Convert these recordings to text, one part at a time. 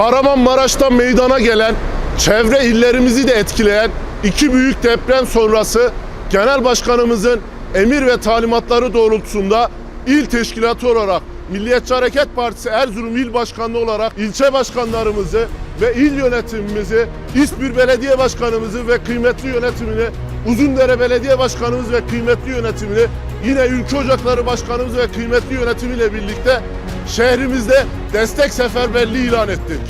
Kahramanmaraş'ta meydana gelen, çevre illerimizi de etkileyen iki büyük deprem sonrası Genel Başkanımızın emir ve talimatları doğrultusunda il teşkilatı olarak Milliyetçi Hareket Partisi Erzurum İl Başkanlığı olarak ilçe başkanlarımızı ve il yönetimimizi, İzmir Belediye Başkanımızı ve kıymetli yönetimini, Uzundere Belediye Başkanımız ve kıymetli yönetimini, yine Ülke Ocakları Başkanımız ve kıymetli yönetimiyle birlikte şehrimizde destek seferberliği ilan ettik.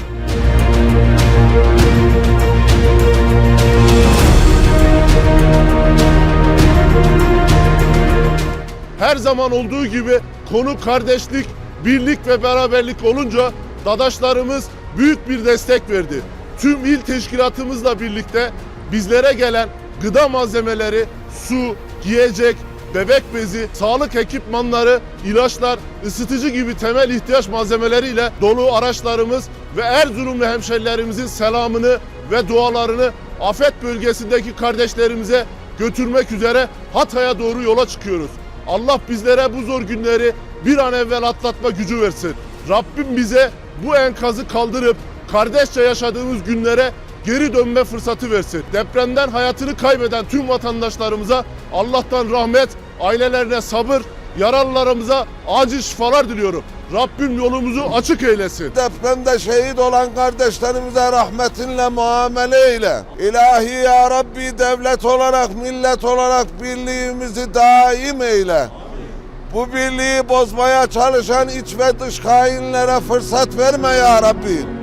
Her zaman olduğu gibi konu kardeşlik, birlik ve beraberlik olunca dadaşlarımız büyük bir destek verdi. Tüm il teşkilatımızla birlikte bizlere gelen gıda malzemeleri, su, giyecek, bebek bezi, sağlık ekipmanları, ilaçlar, ısıtıcı gibi temel ihtiyaç malzemeleriyle dolu araçlarımız ve Erzurumlu hemşerilerimizin selamını ve dualarını afet bölgesindeki kardeşlerimize götürmek üzere Hatay'a doğru yola çıkıyoruz. Allah bizlere bu zor günleri bir an evvel atlatma gücü versin. Rabbim bize bu enkazı kaldırıp kardeşçe yaşadığımız günlere geri dönme fırsatı versin. Depremden hayatını kaybeden tüm vatandaşlarımıza Allah'tan rahmet, ailelerine sabır, yaralılarımıza acil şifalar diliyorum. Rabbim yolumuzu açık eylesin. Depremde şehit olan kardeşlerimize rahmetinle muamele eyle. İlahi ya Rabbi devlet olarak, millet olarak birliğimizi daim eyle. Bu birliği bozmaya çalışan iç ve dış hainlere fırsat verme ya Rabbi.